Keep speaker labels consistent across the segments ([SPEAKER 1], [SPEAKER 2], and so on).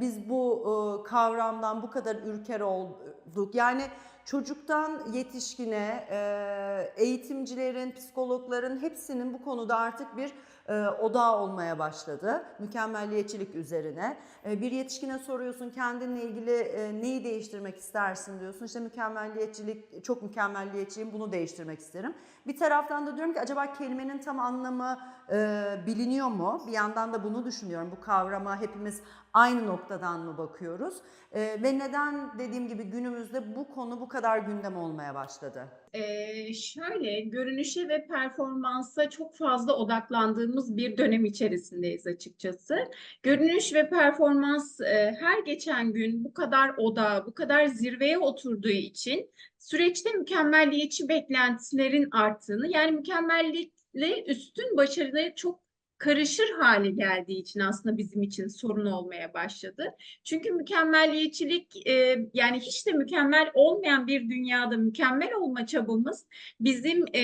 [SPEAKER 1] Biz bu e, kavramdan bu kadar ürker olduk. Yani çocuktan yetişkine, e, eğitimcilerin, psikologların hepsinin bu konuda artık bir e, odağı olmaya başladı. Mükemmelliyetçilik üzerine. E, bir yetişkine soruyorsun kendinle ilgili neyi değiştirmek istersin diyorsun. İşte mükemmelliyetçilik, çok mükemmelliyetçiyim bunu değiştirmek isterim. Bir taraftan da diyorum ki acaba kelimenin tam anlamı biliniyor mu? Bir yandan da bunu düşünüyorum. Bu kavrama hepimiz aynı noktadan mı bakıyoruz? Ve neden dediğim gibi günümüzde bu konu bu kadar gündem olmaya başladı?
[SPEAKER 2] Ee, şöyle görünüşe ve performansa çok fazla odaklandığımız bir dönem içerisindeyiz açıkçası. Görünüş ve performans e, her geçen gün bu kadar odağa, bu kadar zirveye oturduğu için süreçte mükemmelliyetçi beklentilerin arttığını, yani mükemmellikle üstün başarılı çok karışır hale geldiği için aslında bizim için sorun olmaya başladı. Çünkü mükemmelliyetçilik e, yani hiç de mükemmel olmayan bir dünyada mükemmel olma çabamız bizim e,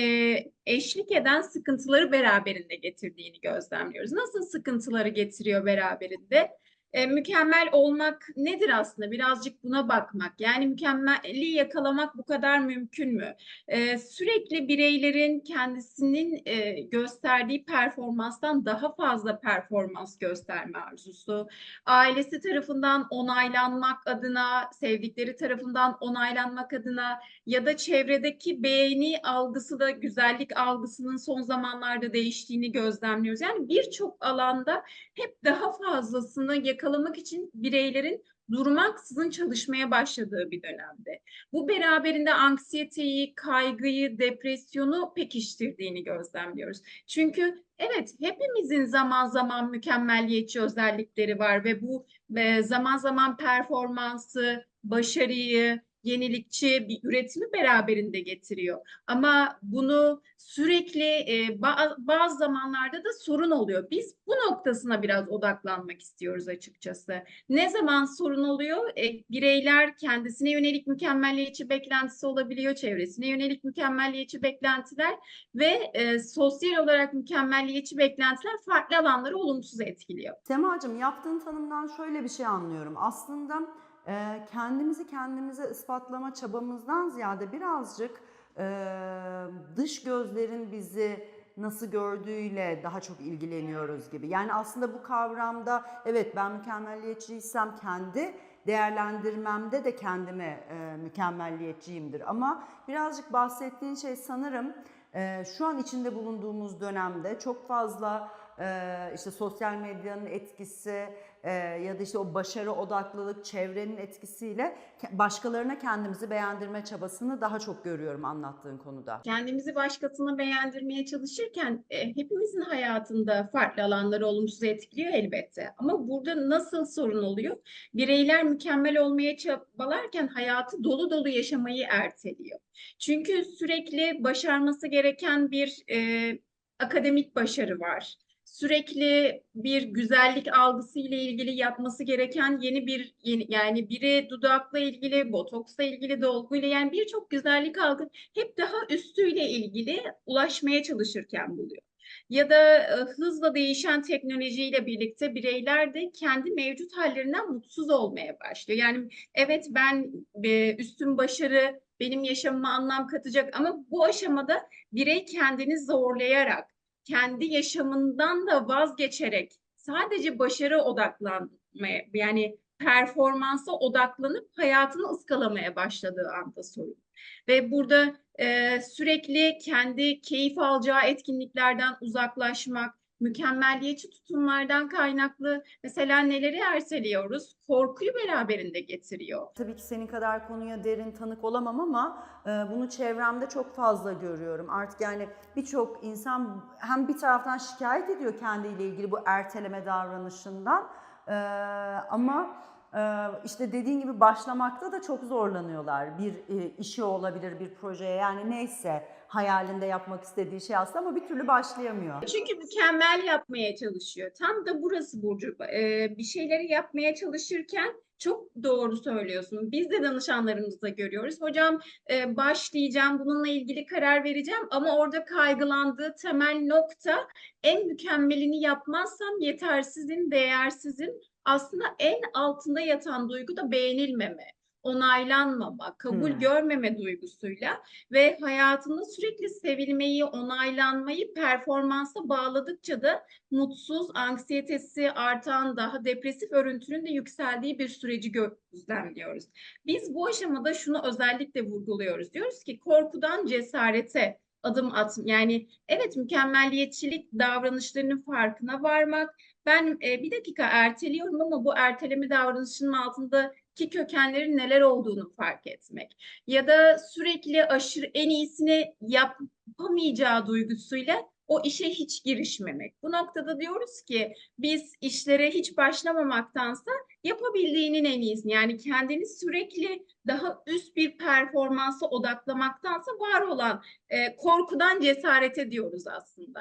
[SPEAKER 2] eşlik eden sıkıntıları beraberinde getirdiğini gözlemliyoruz. Nasıl sıkıntıları getiriyor beraberinde? E, mükemmel olmak nedir aslında? Birazcık buna bakmak. Yani mükemmelliği yakalamak bu kadar mümkün mü? E, sürekli bireylerin kendisinin e, gösterdiği performanstan daha fazla performans gösterme arzusu, ailesi tarafından onaylanmak adına, sevdikleri tarafından onaylanmak adına ya da çevredeki beğeni algısı da güzellik algısının son zamanlarda değiştiğini gözlemliyoruz. Yani birçok alanda hep daha fazlasını yakalamak için bireylerin durmaksızın çalışmaya başladığı bir dönemde. Bu beraberinde anksiyeteyi, kaygıyı, depresyonu pekiştirdiğini gözlemliyoruz. Çünkü evet hepimizin zaman zaman mükemmelliyetçi özellikleri var ve bu e, zaman zaman performansı, başarıyı, yenilikçi bir üretimi beraberinde getiriyor. Ama bunu sürekli e, ba- bazı zamanlarda da sorun oluyor. Biz bu noktasına biraz odaklanmak istiyoruz açıkçası. Ne zaman sorun oluyor? E, bireyler kendisine yönelik mükemmelliyetçi beklentisi olabiliyor, çevresine yönelik mükemmelliyetçi beklentiler ve e, sosyal olarak mükemmelliyetçi beklentiler farklı alanları olumsuz etkiliyor.
[SPEAKER 1] Semacığım yaptığın tanımdan şöyle bir şey anlıyorum. Aslında kendimizi kendimize ispatlama çabamızdan ziyade birazcık dış gözlerin bizi nasıl gördüğüyle daha çok ilgileniyoruz gibi. Yani aslında bu kavramda evet ben mükemmelliyetçiysem kendi değerlendirmemde de kendime e, mükemmelliyetçiyimdir. Ama birazcık bahsettiğin şey sanırım e, şu an içinde bulunduğumuz dönemde çok fazla e, işte sosyal medyanın etkisi e, ya da işte o başarı odaklılık çevrenin etkisiyle başkalarına kendimizi beğendirme çabasını daha çok görüyorum anlattığın konuda.
[SPEAKER 2] kendimizi başkasına beğendirmeye çalışırken e, hepimizin hayatında farklı alanları olumsuz etkiliyor elbette. Ama burada nasıl sorun oluyor? Bireyler mükemmel olmaya çabalarken hayatı dolu dolu yaşamayı erteliyor. Çünkü sürekli başarması gereken bir e, akademik başarı var. Sürekli bir güzellik algısı ile ilgili yapması gereken yeni bir yeni, yani biri dudakla ilgili, botoksla ilgili, dolguyla yani birçok güzellik algı hep daha üstüyle ilgili ulaşmaya çalışırken buluyor. Ya da e, hızla değişen teknolojiyle birlikte bireyler de kendi mevcut hallerinden mutsuz olmaya başlıyor. Yani evet ben e, üstün başarı benim yaşamıma anlam katacak ama bu aşamada birey kendini zorlayarak, kendi yaşamından da vazgeçerek sadece başarı odaklanmaya yani performansa odaklanıp hayatını ıskalamaya başladığı anda sorun. Ve burada e, sürekli kendi keyif alacağı etkinliklerden uzaklaşmak, mükemmelliyetçi tutumlardan kaynaklı mesela neleri erseliyoruz? Korkuyu beraberinde getiriyor.
[SPEAKER 1] Tabii ki senin kadar konuya derin tanık olamam ama e, bunu çevremde çok fazla görüyorum. Artık yani birçok insan hem bir taraftan şikayet ediyor kendiyle ilgili bu erteleme davranışından e, ama e, işte dediğin gibi başlamakta da çok zorlanıyorlar. Bir e, işi olabilir, bir projeye yani neyse hayalinde yapmak istediği şey aslında ama bir türlü başlayamıyor.
[SPEAKER 2] Çünkü mükemmel yapmaya çalışıyor. Tam da burası Burcu. Ee, bir şeyleri yapmaya çalışırken çok doğru söylüyorsun. Biz de danışanlarımızda görüyoruz. Hocam e, başlayacağım, bununla ilgili karar vereceğim ama orada kaygılandığı temel nokta en mükemmelini yapmazsam yetersizim, değersizim. aslında en altında yatan duygu da beğenilmeme, onaylanmama, kabul
[SPEAKER 1] Hmm.
[SPEAKER 2] görmeme duygusuyla ve hayatında sürekli sevilmeyi, onaylanmayı performansa bağladıkça da mutsuz, anksiyetesi artan, daha depresif örüntünün de yükseldiği bir süreci gözlemliyoruz. Biz bu aşamada şunu özellikle vurguluyoruz. Diyoruz ki korkudan cesarete adım at. Yani evet mükemmelliyetçilik davranışlarının farkına varmak. Ben e, bir dakika erteliyorum ama bu erteleme davranışının altındaki kökenlerin neler olduğunu fark etmek. Ya da sürekli aşırı en iyisini yapamayacağı duygusuyla o işe hiç girişmemek. Bu noktada diyoruz ki biz işlere hiç başlamamaktansa yapabildiğinin en iyisini yani kendini sürekli daha üst bir performansa odaklamaktansa var olan e, korkudan cesarete diyoruz aslında.